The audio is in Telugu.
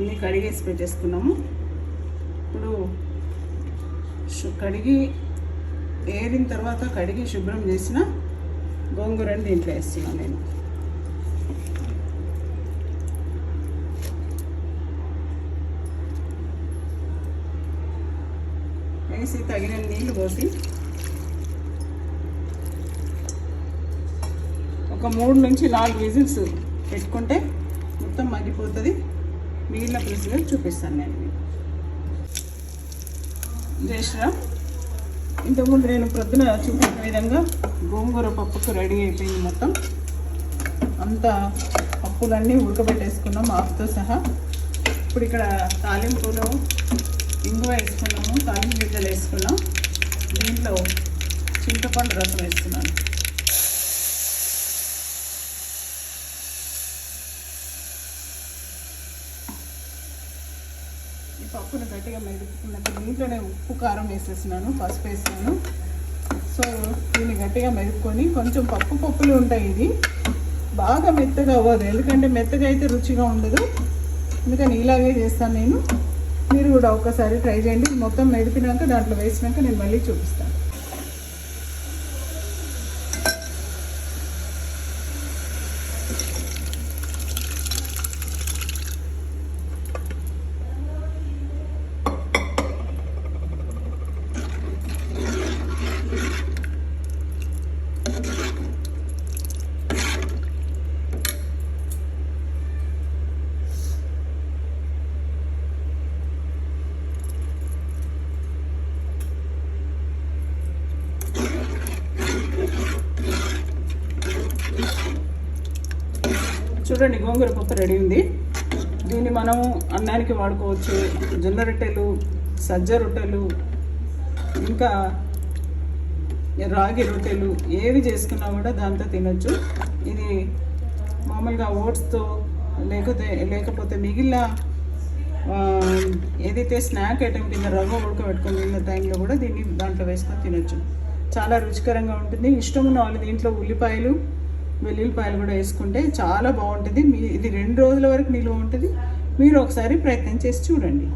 ఇన్ని కడిగేసి పెట్టేసుకున్నాము ఇప్పుడు కడిగి ఏరిన తర్వాత కడిగి శుభ్రం చేసిన గోంగూరని దీంట్లో వేస్తున్నాను నేను. వేసి తగిన నీళ్ళు పోసి ఒక మూడు నుంచి నాలుగు విజిల్స్ పెట్టుకుంటే మొత్తం మగ్గిపోతుంది. మిగిలిన ప్రొసీజర్ చూపిస్తాను నేను మీకు. జయశ్రామ్ ఇంతకుముందు నేను ప్రొద్దున చూపించిన విధంగా గోంగూర పప్పుకు రెడీ అయిపోయింది మొత్తం. అంతా పప్పులన్నీ ఉడకబెట్టేసుకున్నాం ఆకుతో సహా. ఇప్పుడు ఇక్కడ తాలింపులో ఇంగువ వేసుకున్నాము తాలింపు గిడ్డలు వేసుకున్నాం. దీంట్లో చింతపండు రసం వేసుకున్నాను. ఈ పప్పును గట్టిగా మెదుపుకున్నాక దీంట్లోనే ఉప్పు కారం వేసేస్తున్నాను పసుపు వేస్తున్నాను. సో దీన్ని గట్టిగా మెదుపుకొని కొంచెం పప్పు పప్పులు ఉంటాయి ఇది. బాగా మెత్తగా అవ్వదు ఎందుకంటే మెత్తగా అయితే రుచిగా ఉండదు. అందుకని ఇలాగే చేస్తాను నేను. మీరు కూడా ఒకసారి ట్రై చేయండి. మొత్తం మెదిపినాక దాంట్లో వేసినాక నేను మళ్ళీ చూపిస్తాను. చూడండి గోంగూర పప్పు రెడీ ఉంది. దీన్ని మనం అన్నానికి వాడుకోవచ్చు. జొన్న రొట్టెలు సజ్జ రొట్టెలు ఇంకా రాగి రొట్టెలు ఏవి చేసుకున్నా కూడా దాంతో తినొచ్చు. ఇది మామూలుగా ఓట్స్తో లేకపోతే లేకపోతే మిగిలిన ఏదైతే స్నాక్ ఐటెం కింద రవ్వ ఉడకబెట్టుకొని తిన్న టైంలో కూడా దీన్ని దాంట్లో వేసుకొని తినొచ్చు. చాలా రుచికరంగా ఉంటుంది. ఇష్టం ఉన్న వాళ్ళు దీంట్లో ఉల్లిపాయలు వెల్లుల్లిపాయలు కూడా వేసుకుంటే చాలా బాగుంటుంది. మీ ఇది రెండు రోజుల వరకు నిలువ ఉంటుంది. మీరు ఒకసారి ప్రయత్నం చేసి చూడండి.